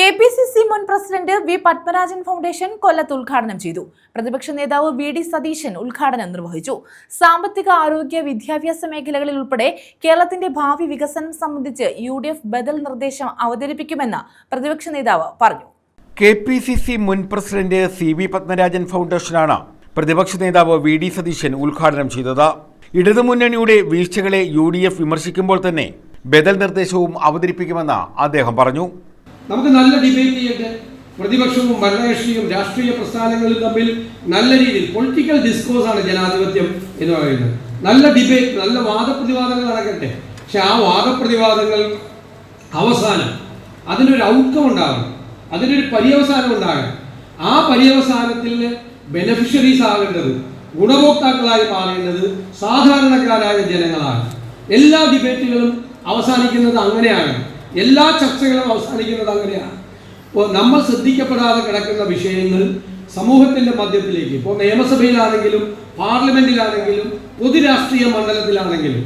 K P C C മുൻ president V Padmarajan foundation കൊല്ലത്ത് ഉദ്ഘാടനം ചെയ്തു. പ്രതിപക്ഷ നേതാവ് വി ഡി സതീശൻ ഉദ്ഘാടനം നിർവഹിച്ചു. സാമ്പത്തിക ആരോഗ്യ വിദ്യാഭ്യാസ മേഖലകളിൽ ഉൾപ്പെടെ കേരളത്തിന്റെ ഭാവി വികസനം സംബന്ധിച്ച് യു ഡി എഫ് ബദൽ നിർദ്ദേശം അവതരിപ്പിക്കുമെന്ന് പ്രതിപക്ഷ നേതാവ് പറഞ്ഞു. കെ പി സി സി മുൻ പ്രസിഡന്റ് സി വി പത്മരാജൻ ഫൗണ്ടേഷനാണ് പ്രതിപക്ഷ നേതാവ് വി ഡി സതീശൻ ഉദ്ഘാടനം ചെയ്തത്. ഇടതുമുന്നണിയുടെ വീഴ്ചകളെ യു ഡി എഫ് വിമർശിക്കുമ്പോൾ തന്നെ ബദൽ നിർദ്ദേശവും അവതരിപ്പിക്കുമെന്ന് അദ്ദേഹം പറഞ്ഞു. നമുക്ക് നല്ല ഡിബേറ്റ് ചെയ്യട്ടെ. പ്രതിപക്ഷവും ഭരണകക്ഷിയും രാഷ്ട്രീയ പ്രസ്ഥാനങ്ങളും തമ്മിൽ നല്ല രീതിയിൽ പൊളിറ്റിക്കൽ ഡിസ്കോഴ്സ് ആണ് ജനാധിപത്യം എന്ന് പറയുന്നത്. നല്ല ഡിബേറ്റ് നല്ല വാദപ്രതിവാദങ്ങൾ നടക്കട്ടെ. പക്ഷെ ആ വാദപ്രതിവാദങ്ങൾ അവസാനം അതിനൊരു ഔട്ട്കം ഉണ്ടാകണം. അതിനൊരു പര്യവസാനം ഉണ്ടാകണം. ആ പര്യവസാനത്തിൽ ബെനഫിഷ്യറീസ് ആകേണ്ടത് ഗുണഭോക്താക്കളായി മാറേണ്ടത് സാധാരണക്കാരായ ജനങ്ങളാണ്. എല്ലാ ഡിബേറ്റുകളും അവസാനിക്കുന്നത് അങ്ങനെയാണ്. എല്ലാ ചർച്ചകളും അവസാനിക്കുന്നത് അങ്ങനെയാണ്. ഇപ്പോൾ നമ്മൾ ശ്രദ്ധിക്കപ്പെടാതെ കിടക്കുന്ന വിഷയങ്ങൾ സമൂഹത്തിന്റെ മധ്യത്തിലേക്ക് ഇപ്പോൾ നിയമസഭയിലാണെങ്കിലും പാർലമെന്റിലാണെങ്കിലും പൊതുരാഷ്ട്രീയ മണ്ഡലത്തിലാണെങ്കിലും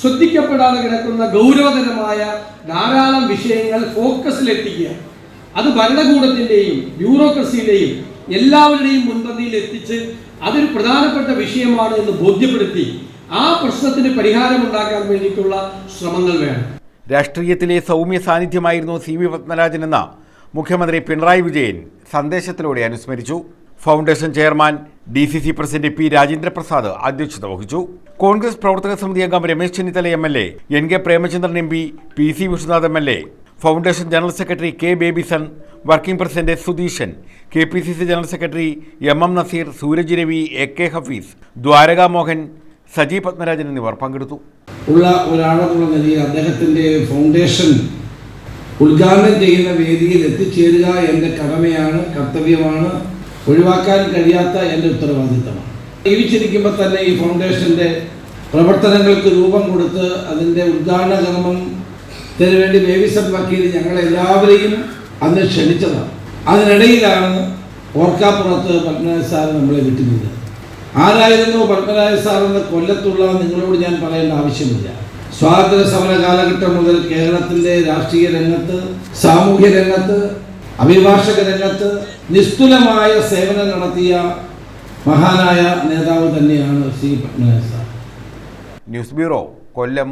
ശ്രദ്ധിക്കപ്പെടാതെ കിടക്കുന്ന ഗൗരവതരമായ ധാരാളം വിഷയങ്ങൾ ഫോക്കസിലെത്തിക്കുക. അത് ഭരണകൂടത്തിന്റെയും ബ്യൂറോക്രസിയുടെയും എല്ലാവരുടെയും മുൻപന്തിയിൽ എത്തിച്ച് അതൊരു പ്രധാനപ്പെട്ട വിഷയമാണ് എന്ന് ബോധ്യപ്പെടുത്തി ആ പ്രശ്നത്തിന് പരിഹാരമുണ്ടാക്കാൻ വേണ്ടിയിട്ടുള്ള ശ്രമങ്ങൾ വേണം. രാഷ്ട്രീയത്തിലെ സൗമ്യ സാന്നിധ്യമായിരുന്നു സി വി പത്മരാജൻ എന്ന മുഖ്യമന്ത്രി പിണറായി വിജയൻ സന്ദേശത്തിലൂടെ അനുസ്മരിച്ചു. Foundation chairman D C C president P Rajendraprasad അധ്യക്ഷത വഹിച്ചു. കോൺഗ്രസ് പ്രവർത്തക സമിതി അംഗം Ramesh Chennithala M L A N K Premachandran M P P C Vishwanath M L A foundation general secretary K Babyson working president Sudheeshan K P C C general secretary M M Nazeer Sooraj Ravi A K Hafeez Dwaraka Mohan Saji Padmarajan എന്നിവർ പങ്കെടുത്തു. ഉള്ള ഒരാളെന്നുള്ള നിലയിൽ അദ്ദേഹത്തിന്റെ foundation ഉദ്ഘാടനം ചെയ്യുന്ന വേദിയിൽ എത്തിച്ചേരുക എന്റെ കടമയാണ് കർത്തവ്യമാണ് ഒഴിവാക്കാൻ കഴിയാത്ത എന്റെ ഉത്തരവാദിത്തമാണ്. ജീവിച്ചിരിക്കുമ്പോൾ തന്നെ ഈ ഫൗണ്ടേഷന്റെ പ്രവർത്തനങ്ങൾക്ക് രൂപം കൊടുത്ത് അതിന്റെ ഉദ്ഘാടന കർമ്മത്തിന് വേണ്ടി ബേബിസൺ വക്കീൽ ഞങ്ങളെല്ലാവരെയും അന്ന് ക്ഷണിച്ചതാണ്. അതിനിടയിലാണ് ഓർക്കാപ്പുറത്ത് പത്മനാഭ സാർ നമ്മളെ വിട്ടുനിന്നത്. ആരായിരുന്നു പത്മനാഭ സാർ എന്ന കൊല്ലത്തുള്ള നിങ്ങളോട് ഞാൻ പറയേണ്ട ആവശ്യമില്ല. സ്വാതന്ത്ര്യ സമര കാലഘട്ടം മുതൽ കേരളത്തിന്റെ രാഷ്ട്രീയ രംഗത്ത് സാമൂഹ്യ രംഗത്ത് അഭിഭാഷക രംഗത്ത് നിസ്തുലമായ സേവനം നടത്തിയ മഹാനായ നേതാവ് തന്നെയാണ് Shri Padmanabha sir. News bureau Kollam